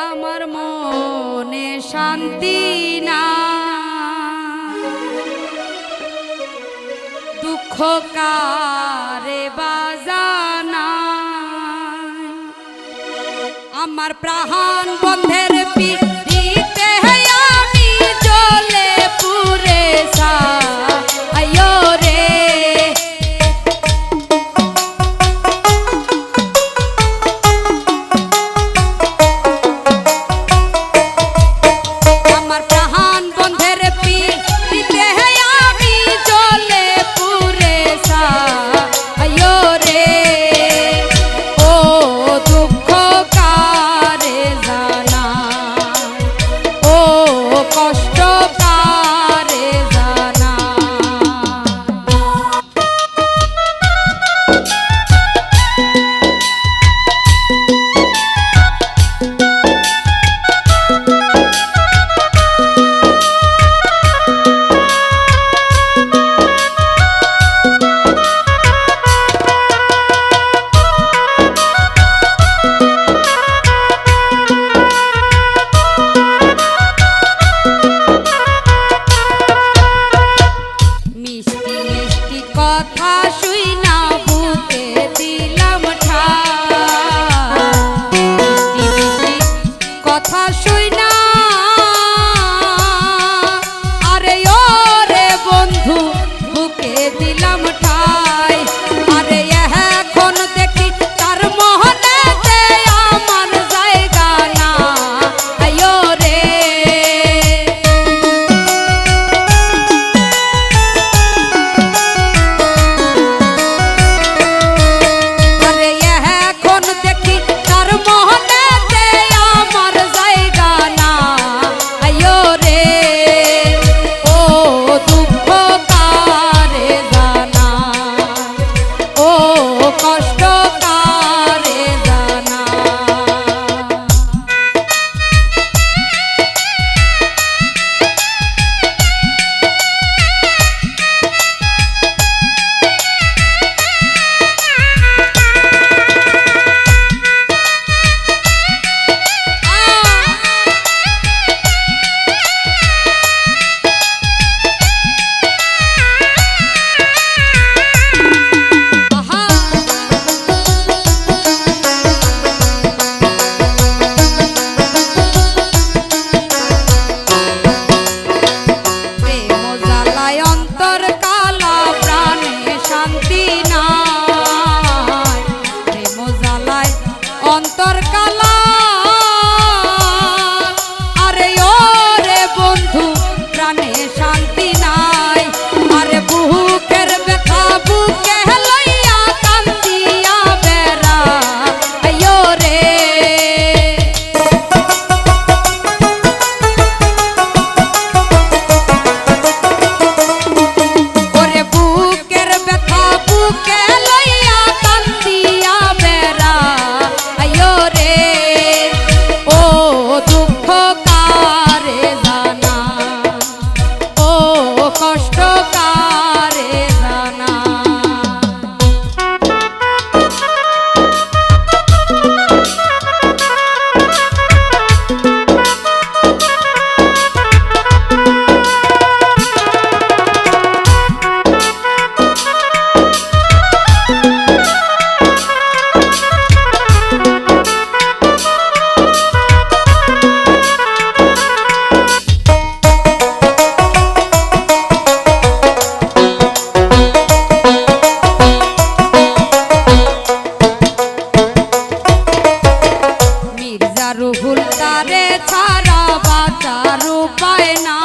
আমার মনে শান্তি না দুঃখ কারে বাজানা আমার প্রাণ বন্ধের পিঠ কি কথা শু ছাড়া বাঁচার উপায় না।